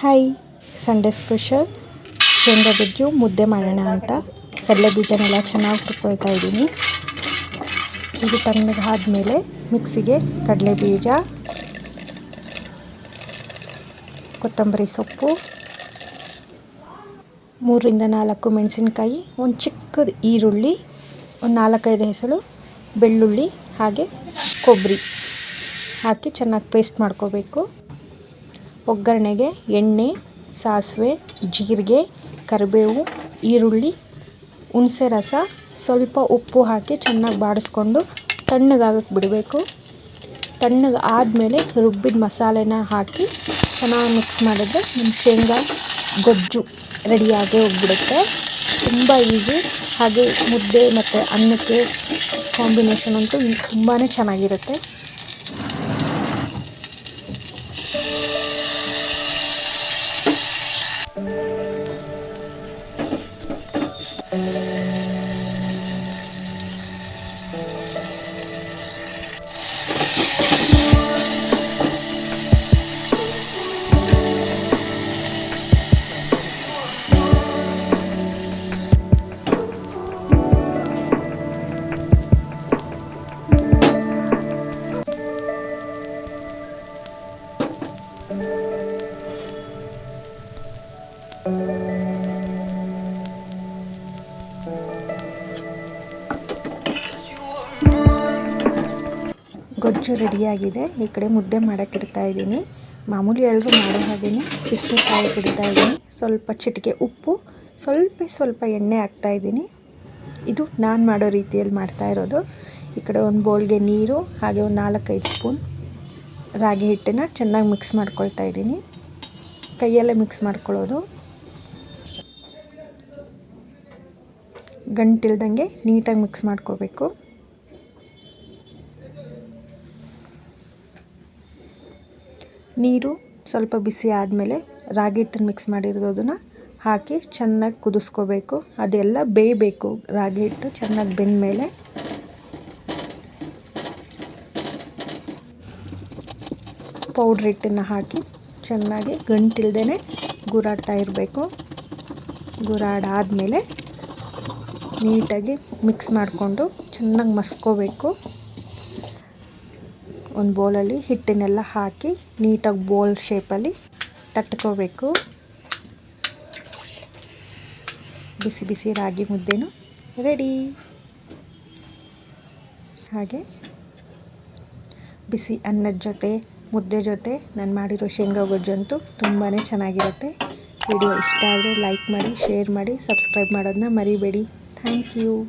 Hi Sunday special ಶೇಂಗಾ ಬಜ್ಜು ಮುದ್ದೆ ಮಾಡೋಣ ಅಂತ. ಕಡಲೆ ಬೀಜನೆಲ್ಲ ಚೆನ್ನಾಗಿ ಹುರ್ಕೊಳ್ತಾ ಇದ್ದೀನಿ. ಇದು ತಣ್ಣಗೆ ಆದಮೇಲೆ ಮಿಕ್ಸಿಗೆ ಕಡಲೆ ಬೀಜ, ಕೊತ್ತಂಬರಿ ಸೊಪ್ಪು, ಮೂರರಿಂದ ನಾಲ್ಕು ಮೆಣಸಿನ್ಕಾಯಿ, ಒಂದು ಚಿಕ್ಕದು ಈರುಳ್ಳಿ, ಒಂದು ನಾಲ್ಕೈದು ಹೆಸರು ಬೆಳ್ಳುಳ್ಳಿ, ಹಾಗೆ ಕೊಬ್ಬರಿ ಹಾಕಿ ಚೆನ್ನಾಗಿ ಪೇಸ್ಟ್ ಮಾಡ್ಕೋಬೇಕು. ಒಗ್ಗರಣೆಗೆ ಎಣ್ಣೆ, ಸಾಸಿವೆ, ಜೀರಿಗೆ, ಕರಿಬೇವು, ಈರುಳ್ಳಿ, ಹುಣಸೆ ರಸ, ಸ್ವಲ್ಪ ಉಪ್ಪು ಹಾಕಿ ಚೆನ್ನಾಗಿ ಬಾಡಿಸ್ಕೊಂಡು ತಣ್ಣಗಾಗಕ್ಕೆ ಬಿಡಬೇಕು. ತಣ್ಣಗೆ ಆದಮೇಲೆ ರುಬ್ಬಿದ ಮಸಾಲೆನ ಹಾಕಿ ಚೆನ್ನಾಗಿ ಮಿಕ್ಸ್ ಮಾಡಿದ್ರೆ ನಿಮ್ಮ ಶೇಂಗಾ, ಗೊಜ್ಜು ರೆಡಿಯಾಗೇ ಹೋಗ್ಬಿಡುತ್ತೆ. ತುಂಬ ಈಸಿ ಹಾಗೆ ಮುದ್ದೆ ಮತ್ತು ಅನ್ನಕ್ಕೆ ಕಾಂಬಿನೇಷನ್ ಅಂತೂ ತುಂಬಾ ಚೆನ್ನಾಗಿರುತ್ತೆ. ಗೊಜ್ಜು ರೆಡಿಯಾಗಿದೆ. ಈ ಕಡೆ ಮುದ್ದೆ ಮಾಡೋಕ್ಕೆ ಇಡ್ತಾ ಇದ್ದೀನಿ. ಮಾಮೂಲಿ ಎಲ್ಲರೂ ಮಾಡೋ ಹಾಗೆಯೇ ಬಿಸಿ ಕಾಯಿ ಇಡ್ತಾ ಇದ್ದೀನಿ. ಸ್ವಲ್ಪ ಚಿಟಿಕೆ ಉಪ್ಪು, ಸ್ವಲ್ಪ ಸ್ವಲ್ಪ ಎಣ್ಣೆ ಹಾಕ್ತಾ ಇದ್ದೀನಿ. ಇದು ನಾನು ಮಾಡೋ ರೀತಿಯಲ್ಲಿ ಮಾಡ್ತಾ ಇರೋದು. ಈ ಕಡೆ ಒಂದು ಬೌಲ್ಗೆ ನೀರು, ಹಾಗೆ ಒಂದು ನಾಲ್ಕೈದು ಸ್ಪೂನ್ ರಾಗಿ ಹಿಟ್ಟನ್ನು ಚೆನ್ನಾಗಿ ಮಿಕ್ಸ್ ಮಾಡ್ಕೊಳ್ತಾ ಇದ್ದೀನಿ. ಕೈಯಲ್ಲೇ ಮಿಕ್ಸ್ ಮಾಡ್ಕೊಳ್ಳೋದು. ಗಂಟಿಲ್ದಂಗೆ ನೀಟಾಗಿ ಮಿಕ್ಸ್ ಮಾಡ್ಕೋಬೇಕು. ನೀರು ಸ್ವಲ್ಪ ಬಿಸಿ ಆದಮೇಲೆ ರಾಗಿ ಹಿಟ್ಟನ್ನು ಮಿಕ್ಸ್ ಮಾಡಿರೋದನ್ನು ಹಾಕಿ ಚೆನ್ನಾಗಿ ಕುದಿಸ್ಕೋಬೇಕು. ಅದೆಲ್ಲ ಬೇಯಬೇಕು. ರಾಗಿ ಹಿಟ್ಟು ಚೆನ್ನಾಗಿ ಬೆಂದಮೇಲೆ. ಪೌಡ್ರ್ ಹಿಟ್ಟನ್ನು ಹಾಕಿ ಚೆನ್ನಾಗಿ ಗಂಟಿಲ್ದೇ ಗುರಾಡ್ತಾ ಇರಬೇಕು. ಗುರಾಡಾದಮೇಲೆ ನೀಟಾಗಿ ಮಿಕ್ಸ್ ಮಾಡಿಕೊಂಡು ಚೆನ್ನಾಗಿ ಮಸ್ಕೋಬೇಕು. ಒಂದು ಬೌಲಲ್ಲಿ ಹಿಟ್ಟನ್ನೆಲ್ಲ ಹಾಕಿ ನೀಟಾಗಿ ಬೌಲ್ ಶೇಪಲ್ಲಿ ತಟ್ಕೋಬೇಕು. ಬಿಸಿ ಬಿಸಿ ರಾಗಿ ಮುದ್ದೆನೂ ರೆಡಿ. ಹಾಗೆ ಬಿಸಿ ಅನ್ನದ ಜೊತೆ, ಮುದ್ದೆ ಜೊತೆ, ನಾನು ಮಾಡಿರೋ ಶೇಂಗಾ ಗೊಜ್ಜಂತೂ ತುಂಬಾ ಚೆನ್ನಾಗಿರುತ್ತೆ. ವಿಡಿಯೋ ಇಷ್ಟ ಆದರೆ ಲೈಕ್ ಮಾಡಿ, ಶೇರ್ ಮಾಡಿ, ಸಬ್ಸ್ಕ್ರೈಬ್ ಮಾಡೋದನ್ನ ಮರಿಬೇಡಿ. Thank you.